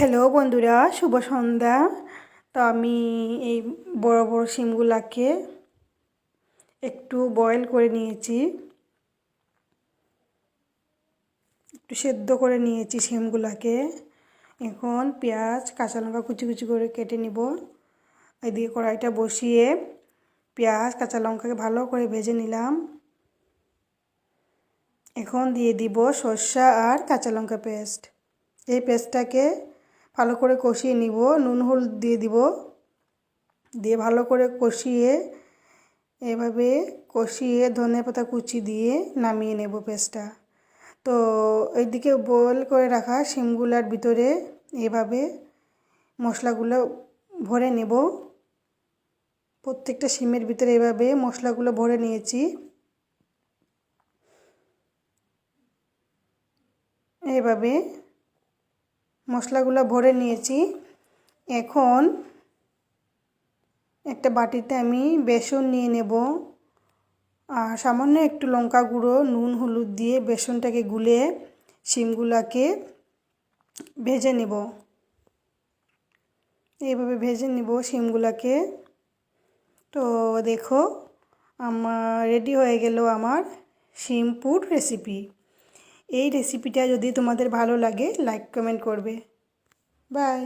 Hello বন্ধুরা, শুভ সন্ধ্যা। তো আমি এই বড় বড় শিমগুলাকে একটু বয়েল করে নিয়েছি। একটু সেদ্ধ করে নিয়েছি শিমগুলাকে এখন পেঁয়াজ, কাঁচা লঙ্কা কুচি কুচি করে কেটে নিব। এদিকে কড়াইটা বসিয়ে পেঁয়াজ, কাঁচা লঙ্কাকে ভালো করে ভেজে নিলাম। এখন দিয়ে দিব সর্ষা আর কাঁচা লঙ্কা পেস্ট। এই পেস্টটাকে ভালো করে কষিয়ে নিব, নুন, হলুদ দিয়ে দিব। দিয়ে ভালো করে কষিয়ে, এভাবে কষিয়ে ধনে পাতা কুচি দিয়ে নামিয়ে নেব পেস্টটা। তো এইদিকে বয়েল করে রাখা শিমগুলার ভিতরে এভাবে মশলাগুলো ভরে নেব। প্রত্যেকটা শিমের ভিতরে এভাবে মশলাগুলো ভরে নিয়েছি। এভাবে মশলাগুলো ভরে নিয়েছি। এখন একটা বাটিতে আমি বেসন নিয়ে নেব। আর সামান্য একটু লঙ্কা গুঁড়ো, নুন, হলুদ দিয়ে বেসনটাকে গুলে শিমগুলাকে ভেজে নেব। এইভাবে ভেজে নেব শিমগুলাকে। তো দেখো, আমার রেডি হয়ে গেল আমার শিমপুর রেসিপি এই রেসিপিটা যদি তোমাদের ভালো লাগে লাইক কমেন্ট করবে। বাই